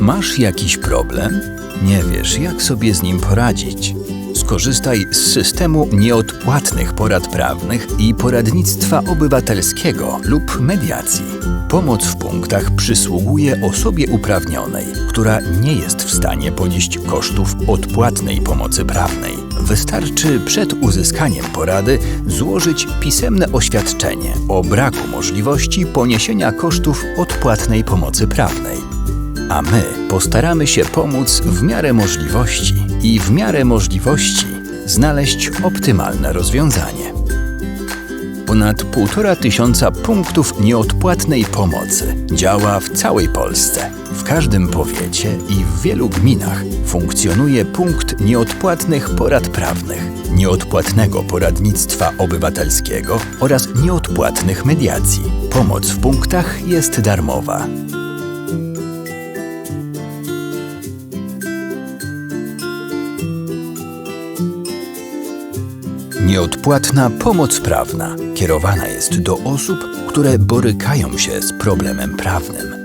Masz jakiś problem? Nie wiesz, jak sobie z nim poradzić? Skorzystaj z systemu nieodpłatnych porad prawnych i poradnictwa obywatelskiego lub mediacji. Pomoc w punktach przysługuje osobie uprawnionej, która nie jest w stanie ponieść kosztów odpłatnej pomocy prawnej. Wystarczy przed uzyskaniem porady złożyć pisemne oświadczenie o braku możliwości poniesienia kosztów odpłatnej pomocy prawnej a my postaramy się pomóc w miarę możliwości i w miarę możliwości znaleźć optymalne rozwiązanie. Ponad półtora tysiąca punktów nieodpłatnej pomocy działa w całej Polsce. W każdym powiecie i w wielu gminach funkcjonuje punkt nieodpłatnych porad prawnych, nieodpłatnego poradnictwa obywatelskiego oraz nieodpłatnych mediacji. Pomoc w punktach jest darmowa. Nieodpłatna pomoc prawna kierowana jest do osób, które borykają się z problemem prawnym.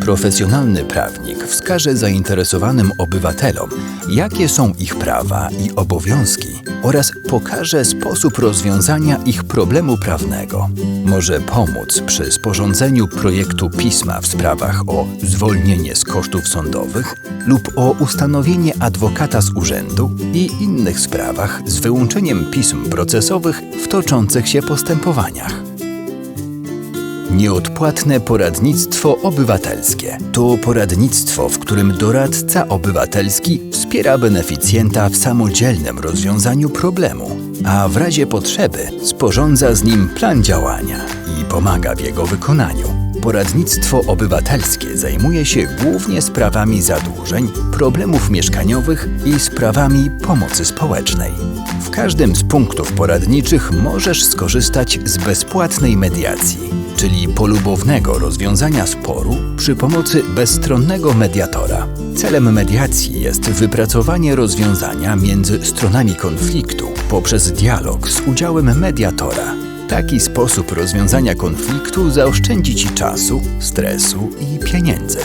Profesjonalny prawnik wskaże zainteresowanym obywatelom, jakie są ich prawa i obowiązki oraz pokaże sposób rozwiązania ich problemu prawnego. Może pomóc przy sporządzeniu projektu pisma w sprawach o zwolnienie z kosztów sądowych lub o ustanowienie adwokata z urzędu i innych sprawach z wyłączeniem pism procesowych w toczących się postępowaniach. Nieodpłatne poradnictwo obywatelskie to poradnictwo, w którym doradca obywatelski wspiera beneficjenta w samodzielnym rozwiązaniu problemu, a w razie potrzeby sporządza z nim plan działania i pomaga w jego wykonaniu. Poradnictwo obywatelskie zajmuje się głównie sprawami zadłużeń, problemów mieszkaniowych i sprawami pomocy społecznej. W każdym z punktów poradniczych możesz skorzystać z bezpłatnej mediacji, czyli polubownego rozwiązania sporu przy pomocy bezstronnego mediatora. Celem mediacji jest wypracowanie rozwiązania między stronami konfliktu poprzez dialog z udziałem mediatora. Taki sposób rozwiązania konfliktu zaoszczędzi Ci czasu, stresu i pieniędzy.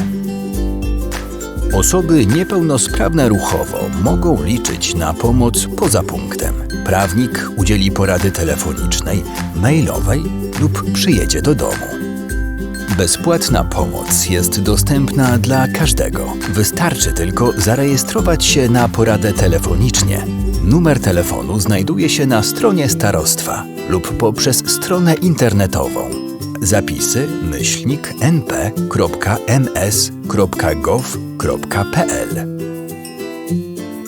Osoby niepełnosprawne ruchowo mogą liczyć na pomoc poza punktem. Prawnik udzieli porady telefonicznej, mailowej lub przyjedzie do domu. Bezpłatna pomoc jest dostępna dla każdego. Wystarczy tylko zarejestrować się na poradę telefonicznie. Numer telefonu znajduje się na stronie starostwa lub poprzez stronę internetową zapisy myślnik np.ms.gov.pl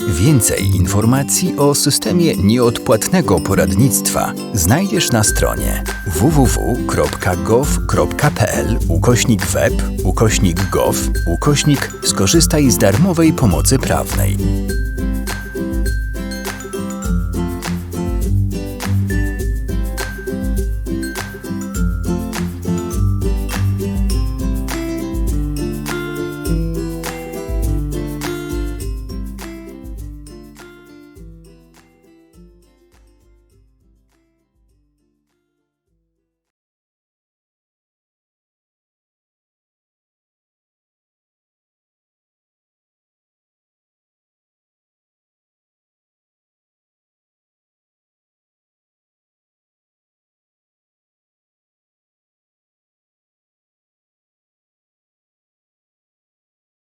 Więcej informacji o systemie nieodpłatnego poradnictwa znajdziesz na stronie www.gov.pl ukośnik web ukośnik gov ukośnik skorzystaj z darmowej pomocy prawnej.